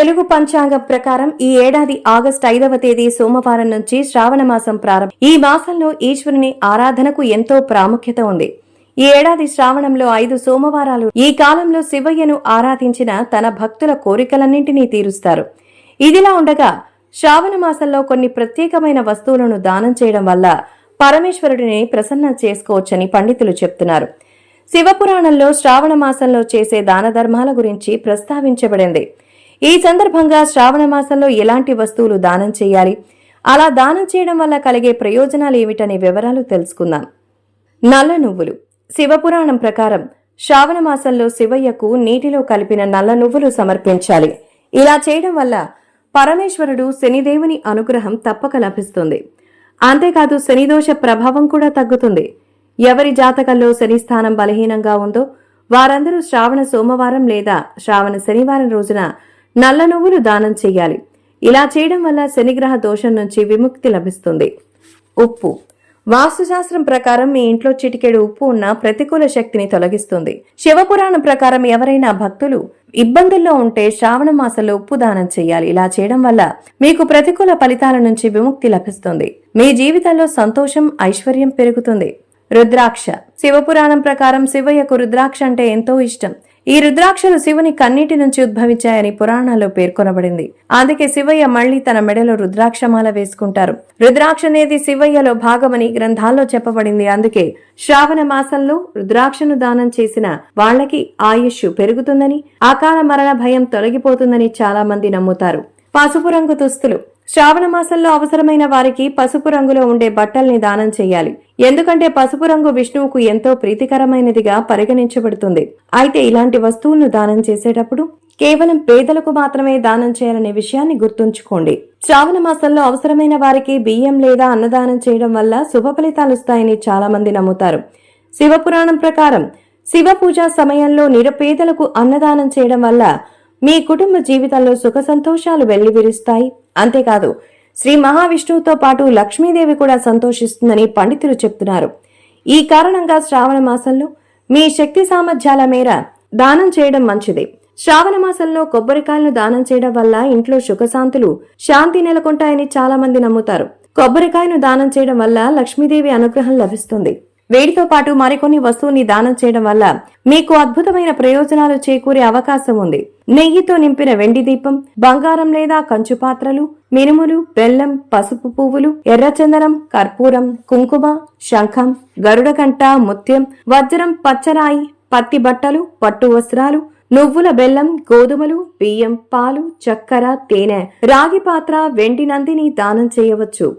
తెలుగు పంచాంగం ప్రకారం ఈ ఏడాది ఆగస్టు ఐదవ తేదీ సోమవారం నుంచి శ్రావణ మాసం ప్రారంభం. ఈ మాసంలో ఈశ్వరుని ఆరాధనకు ఎంతో ప్రాముఖ్యత ఉంది. ఈ ఏడాది శ్రావణంలో ఐదు సోమవారాలు ఈ కాలంలో శివయ్యను ఆరాధించిన తన భక్తుల కోరికలన్నింటినీ తీరుస్తారు. ఇదిలా ఉండగా శ్రావణ మాసంలో కొన్ని ప్రత్యేకమైన వస్తువులను దానం చేయడం వల్ల పరమేశ్వరుడిని ప్రసన్నం చేసుకోవచ్చని పండితులు చెప్తున్నారు. శివపురాణంలో శ్రావణ మాసంలో చేసే దాన ధర్మాల గురించి ప్రస్తావించబడింది. ఈ సందర్భంగా శ్రావణ మాసంలో ఎలాంటి వస్తువులు దానం చేయాలి? అలా దానం చేయడం వల్ల కలిగే ప్రయోజనాలు ఏమిటనే వివరాలు తెలుసుకుందాం. నల్ల నువ్వులు. శివపురాణం ప్రకారం శ్రావణ మాసంలో శివయ్యకు నీటిలో కలిపిన నల్ల నువ్వులు సమర్పించాలి. ఇలా చేయడం వల్ల పరమేశ్వరుడు శనిదేవుని అనుగ్రహం తప్పక లభిస్తుంది. అంతేకాదు శనిదోష ప్రభావం కూడా తగ్గుతుంది. ఎవరి జాతకంలో శని స్థానం బలహీనంగా ఉందో వారందరూ శ్రావణ సోమవారం లేదా శ్రావణ శనివారం రోజున నల్ల నువ్వులు దానం చేయాలి. ఇలా చేయడం వల్ల శనిగ్రహ దోషం నుంచి విముక్తి లభిస్తుంది. ఉప్పు. వాస్తుశాస్త్రం ప్రకారం మీ ఇంట్లో చిటికెడు ఉప్పు ఉన్న ప్రతికూల శక్తిని తొలగిస్తుంది. శివపురాణం ప్రకారం ఎవరైనా భక్తులు ఇబ్బందుల్లో ఉంటే శ్రావణ మాసంలో ఉప్పు దానం చేయాలి. ఇలా చేయడం వల్ల మీకు ప్రతికూల ఫలితాల నుంచి విముక్తి లభిస్తుంది. మీ జీవితంలో సంతోషం ఐశ్వర్యం పెరుగుతుంది. రుద్రాక్ష. శివపురాణం ప్రకారం శివయ్యకు రుద్రాక్ష అంటే ఎంతో ఇష్టం. ఈ రుద్రాక్షలు శివుని కన్నీటి నుంచి ఉద్భవించాయని పురాణాల్లో పేర్కొనబడింది. అందుకే శివయ్య మళ్ళీ తన మెడలో రుద్రాక్షమాల వేసుకుంటారు. రుద్రాక్ష అనేది శివయ్యలో భాగమని గ్రంథాల్లో చెప్పబడింది. అందుకే శ్రావణ మాసంలో రుద్రాక్షను దానం చేసిన వాళ్ళకి ఆయుష్ పెరుగుతుందని అకాల మరణ భయం తొలగిపోతుందని చాలా మంది నమ్ముతారు. పసుపు రంగు దుస్తులు శ్రావణ మాసంలో అవసరమైన వారికి పసుపు రంగులో ఉండే బట్టల్ని దానం చేయాలి. ఎందుకంటే పసుపు రంగు విష్ణువుకు ఎంతో ప్రీతికరమైనదిగా పరిగణించబడుతుంది. అయితే ఇలాంటి వస్తువులను దానం చేసేటప్పుడు కేవలం పేదలకు మాత్రమే దానం చేయాలనే విషయాన్ని గుర్తుంచుకోండి. శ్రావణ మాసంలో అవసరమైన వారికి బియ్యం లేదా అన్నదానం చేయడం వల్ల శుభ ఫలితాలు వస్తాయని చాలా మంది నమ్ముతారు శివపురాణం ప్రకారం శివ పూజ సమయంలో నిరపేదలకు అన్నదానం చేయడం వల్ల మీ కుటుంబ జీవితంలో సుఖ సంతోషాలు వెల్లివిరుస్తాయి. అంతేకాదు శ్రీ మహావిష్ణువుతో పాటు లక్ష్మీదేవి కూడా సంతోషిస్తుందని పండితులు చెప్తున్నారు. ఈ కారణంగా శ్రావణ మాసంలో మీ శక్తి సామర్థ్యాల మేర దానం చేయడం మంచిది. శ్రావణ మాసంలో కొబ్బరికాయలను దానం చేయడం వల్ల ఇంట్లో సుఖశాంతులు శాంతి నెలకొంటాయని చాలా మంది నమ్ముతారు. కొబ్బరికాయను దానం చేయడం వల్ల లక్ష్మీదేవి అనుగ్రహం లభిస్తుంది. వేడితో పాటు మరికొన్ని వస్తువుని దానం చేయడం వల్ల మీకు అద్భుతమైన ప్రయోజనాలు చేకూరే అవకాశం ఉంది. నెయ్యితో నింపిన వెండి దీపం బంగారం లేదా కంచు పాత్రలు మినుములు బెల్లం పసుపు పువ్వులు ఎర్రచందనం కర్పూరం కుంకుమ శంఖం గరుడకంట ముత్యం వజ్రం పచ్చరాయి పత్తి బట్టలు పట్టు వస్త్రాలు నువ్వుల బెల్లం గోధుమలు బియ్యం పాలు చక్కెర తేనె రాగి పాత్ర వెండి నందిని దానం చేయవచ్చు.